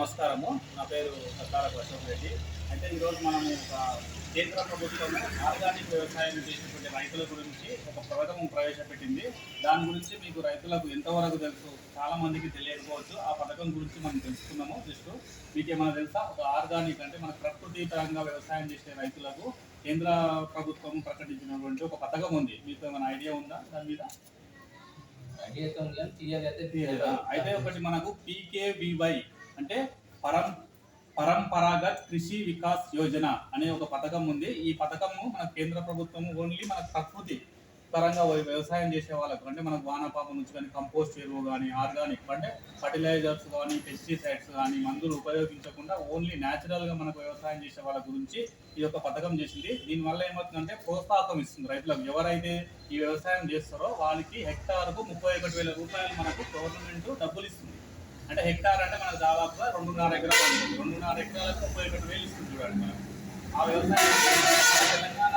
నమస్కారము. నా పేరు సత్తారపు అశోక్ రెడ్డి. అయితే ఈరోజు మనము ఒక కేంద్ర ప్రభుత్వం ఆర్గానిక్ వ్యవసాయం చేసినటువంటి రైతుల గురించి ఒక పథకం ప్రవేశపెట్టింది. దాని గురించి మీకు రైతులకు ఎంతవరకు తెలుసు చాలా మందికి తెలియకపోవచ్చు. ఆ పథకం గురించి మనం తెలుసుకున్నాము. జస్ట్ మీకు ఏమైనా తెలుసా? ఒక ఆర్గానిక్ అంటే మన ప్రకృతి పరంగా వ్యవసాయం చేసే రైతులకు కేంద్ర ప్రభుత్వం ప్రకటించినటువంటి ఒక పథకం ఉంది. మీకు ఏమైనా ఐడియా ఉందా దాని మీద? అయితే ఒకటి మనకు పీకేవివై అంటే పరం పరంపరాగత్ కృషి వికాస్ యోజన అనే ఒక పథకం ఉంది. ఈ పథకము మన కేంద్ర ప్రభుత్వం ఓన్లీ మన ప్రకృతి పరంగా వ్యవసాయం చేసే వాళ్ళకు అంటే మనకు వానపాపం నుంచి కానీ కంపోస్ట్ ఎరువు కానీ ఆర్గానిక్ అంటే ఫర్టిలైజర్స్ కానీ పెస్టిసైడ్స్ కానీ మందులు ఉపయోగించకుండా ఓన్లీ న్యాచురల్గా మనకు వ్యవసాయం చేసే వాళ్ళ గురించి ఈ యొక్క పథకం చేసింది. దీనివల్ల ఏమవుతుందంటే ప్రోత్సాహకం ఇస్తుంది రైతులకు. ఎవరైతే ఈ వ్యవసాయం చేస్తారో వాళ్ళకి హెక్టార్కు ముప్పై ఒకటి వేల రూపాయలు మనకు గవర్నమెంట్ డబ్బులు ఇస్తుంది. అంటే హెక్టార్ అంటే మనకు దాదాపుగా రెండున్నర ఎకరాలు రెండున్నర ఎకరాలకు ముప్పై ఒకటి వేలు ఇస్తుంది చూడండి మనకు ఆ వ్యవసాయం తెలంగాణ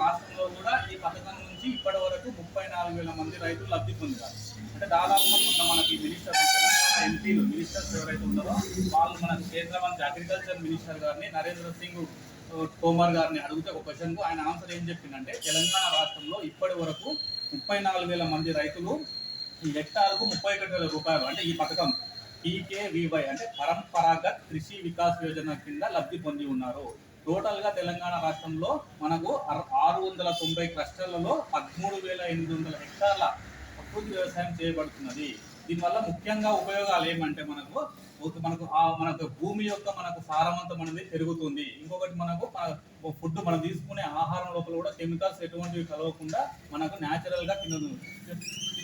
రాష్ట్రంలో కూడా ఈ పథకం నుంచి ఇప్పటి వరకు ముప్పై నాలుగు వేల మంది రైతులు లబ్ధి పొందారు. అంటే దాదాపుగా మొన్న మనకి మినిస్టర్ తెలంగాణ ఎంపీలు మినిస్టర్స్ ఎవరైతే ఉన్నారో వాళ్ళు మన కేంద్ర మంత్రి అగ్రికల్చర్ మినిస్టర్ గారిని నరేంద్ర సింగ్ తోమర్ గారిని అడిగితే ఒక క్వశ్చన్కు ఆయన ఆన్సర్ ఏం చెప్పిందంటే తెలంగాణ రాష్ట్రంలో ఇప్పటి వరకు ముప్పై నాలుగు వేల మంది రైతులు హెక్టార్కు ముప్పై ఒకటి వేల రూపాయలు. అంటే ఈ పథకం పీకేవివై అంటే పరంపరాగత్ కృషి వికాస్ యోజన కింద లబ్ధి పొంది ఉన్నారు. టోటల్గా తెలంగాణ రాష్ట్రంలో మనకు ఆరు వందల తొంభై క్లస్టర్లలో పదమూడు వేల ఎనిమిది వందల హెక్టార్ల ప్రకృతి వ్యవసాయం చేయబడుతున్నది. దీనివల్ల ముఖ్యంగా ఉపయోగాలు ఏమంటే మనకు మనకు ఆ మనకు భూమి యొక్క మనకు సారవంతం అనేది పెరుగుతుంది. ఇంకొకటి మనకు ఫుడ్ మనం తీసుకునే ఆహారం లోపల కూడా కెమికల్స్ ఎటువంటివి కలవకుండా మనకు న్యాచురల్గా తినదు.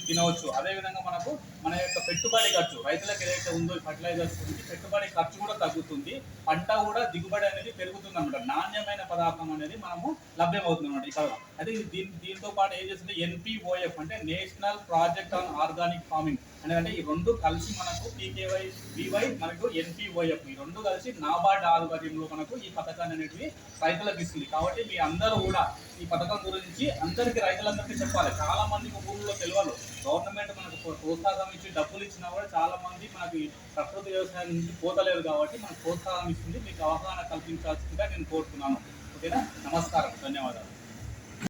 తినవచ్చు. అదే విధంగా మనకు మన యొక్క పెట్టుబడి ఖర్చు రైతులకు ఏదైతే ఉందో ఫర్టిలైజర్స్ గురించి పెట్టుబడి ఖర్చు కూడా తగ్గుతుంది. పంట కూడా దిగుబడి అనేది పెరుగుతుంది అనమాట నాణ్యమైన పదార్థం అనేది మనము లభ్యమవుతుంది అనమాట ఇక్కడ అయితే దీని దీంతో పాటు ఏం చేస్తుంది? ఎన్పిఓఎఫ్ అంటే national project on organic farming అంటే ఈ రెండు కలిసి మనకు పీకేవై వివై మనకు ఎన్పిఓఎఫ్ ఈ రెండు కలిసి నాబార్డ్ ఆధ్వర్యంలో మనకు ఈ పథకాన్ని అనేటివి రైతులకు ఇస్తుంది. కాబట్టి మీ అందరూ కూడా ఈ పథకం గురించి అందరికీ రైతులందరికీ చెప్పాలి. చాలా మందికి ఊళ్ళో తెలియదు గవర్నమెంట్ మనకు ప్రోత్సాహం ఇచ్చి డబ్బులు ఇచ్చినా కూడా చాలా మంది మనకి ప్రకృతి వ్యవసాయం నుంచి పోతలేదు కాబట్టి మనకు ప్రోత్సాహం ఇస్తుంది. మీకు అవగాహన కల్పించాల్సిందిగా నేను కోరుతున్నాను. ఓకేనా? నమస్కారం. ధన్యవాదాలు.